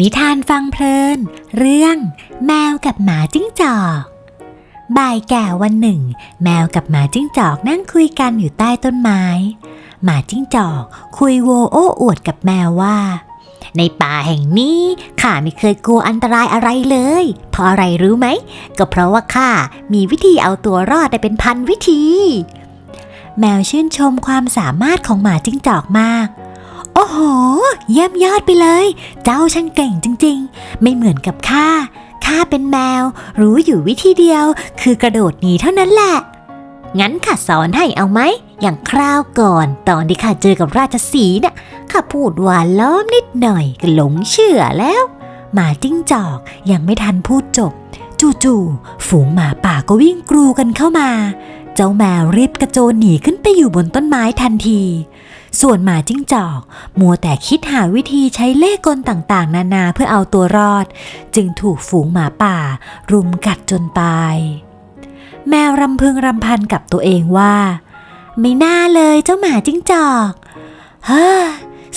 นิทานฟังเพลิน เรื่อง แมวกับหมาจิ้งจอก บ่ายแก่วันหนึ่ง แมวกับหมาจิ้งจอกนั่งคุยกันอยู่ใต้ต้นไม้ หมาจิ้งจอก คุยโวโอ้อวดกับแมวว่า ในป่าแห่งนี้ข้าไม่เคยกลัวอันตรายอะไรเลย เพราะอะไรรู้ไหม ก็เพราะว่าข้ามีวิธีเอาตัวรอดได้เป็นพันวิธี แมวชื่นชมความสามารถของหมาจิ้งจอกมาก โอ้โห เยี่ยมยอดไปเลย เจ้าช่างเก่งจริงๆ ไม่เหมือนกับข้า ข้าเป็นแมว รู้อยู่วิธีเดียว คือกระโดดหนีเท่านั้นแหละ งั้นข้าสอนให้เอาไหม อย่างคราวก่อนตอนที่ข้าเจอกับราชสีห์น่ะข้าพูดหวานล้อมนิดหน่อยก็หลงเชื่อแล้ว หมาจิ้งจอกยังไม่ทันพูดจบ จู่ๆฝูงหมาป่าก็วิ่งกรูกันเข้ามา เจ้าแมวรีบกระโจนหนีขึ้นไปอยู่บนต้นไม้ทันที ส่วนหมาจิ้งจอก มัวแต่คิดหาวิธีใช้เล่กลต่างๆ นานาเพื่อเอาตัวรอด จึงถูกฝูงหมาป่า รุมกัดจนตาย แมวรำพึงรำพันกับตัวเองว่า ไม่น่าเลยเจ้าหมาจิ้งจอก เฮ้อ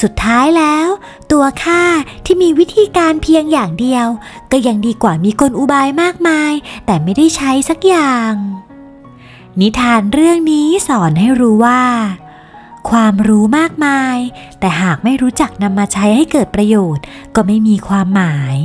สุดท้ายแล้ว ตัวข้าที่มีวิธีการเพียงอย่างเดียว ก็ยังดีกว่ามีกลอุบายมากมาย แต่ไม่ได้ใช้สักอย่าง นิทานเรื่องนี้สอนให้รู้ว่า ความรู้มากมาย แต่หากไม่รู้จักนำมาใช้ให้เกิดประโยชน์ ก็ไม่มีความหมาย